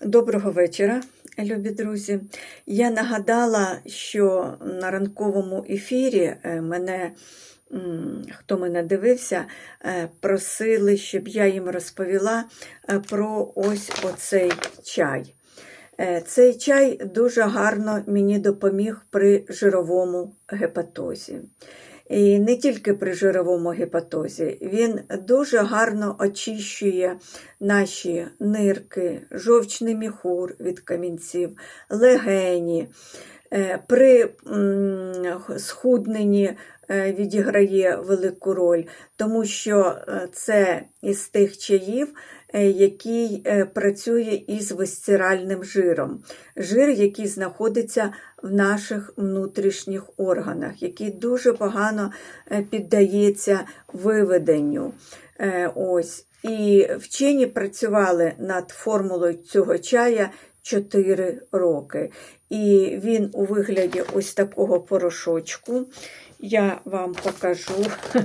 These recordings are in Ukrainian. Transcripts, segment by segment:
Доброго вечора, любі друзі. Я нагадала, що на ранковому ефірі е, мене, хто мене дивився, е, просили, щоб я їм розповіла е, про ось оцей чай. Цей чай дуже гарно мені допоміг при жировому гепатозі. І не тільки при жировому гепатозі, він дуже гарно очищує наші нирки, жовчний міхур від камінців, легені. Е, При схудненні е, відіграє велику роль, тому що е, це із тих чаїв, який е, працює із висцеральним жиром. Жир, який знаходиться в наших внутрішніх органах, який дуже погано е, піддається виведенню. Е, Ось. І вчені працювали над формулою цього чая 4 роки. І він у вигляді ось такого порошочку. Я вам покажу,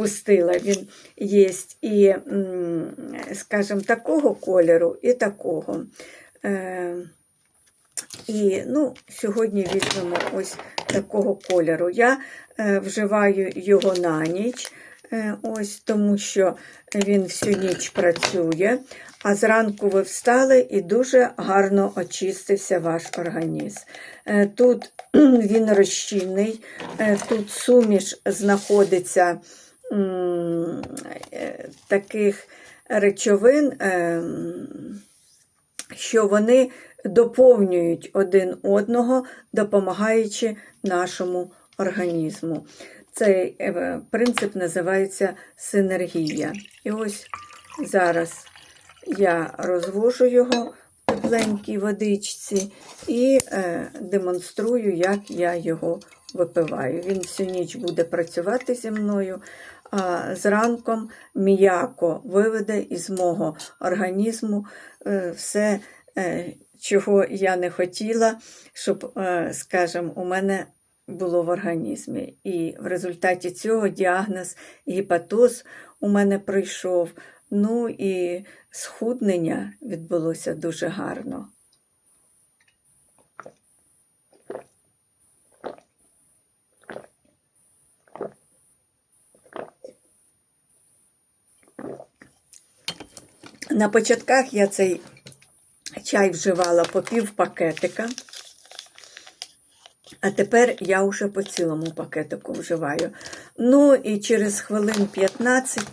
впустила він є і, скажімо, такого кольору і такого. Е, і ну, сьогодні візьмемо ось такого кольору. Я е, вживаю його на ніч, е, ось, тому що він всю ніч працює, а зранку ви встали і дуже гарно очистився ваш організм. Тут він розчинний, тут суміш знаходиться таких речовин. е, що вони доповнюють один одного, допомагаючи нашому організму. Цей е, принцип називається синергія. І ось зараз я розвожу його в тепленькій водичці і е, демонструю, як я його випиваю. Він всю ніч буде працювати зі мною, а зранком м'яко виведе із мого організму е, все, е, чого я не хотіла, щоб, е, скажімо, у мене було в організмі. І в результаті цього діагноз гепатоз у мене пройшов. Ну і схуднення відбулося дуже гарно. На початках я цей чай вживала по пів пакетика, а тепер я вже по цілому пакетику вживаю. Ну і через хвилин 15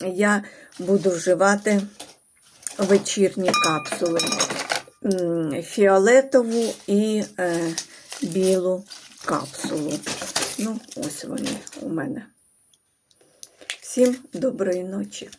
я буду вживати вечірні капсули фіолетову і е, білу капсулу. Ну, ось вони у мене. Всім доброї ночі.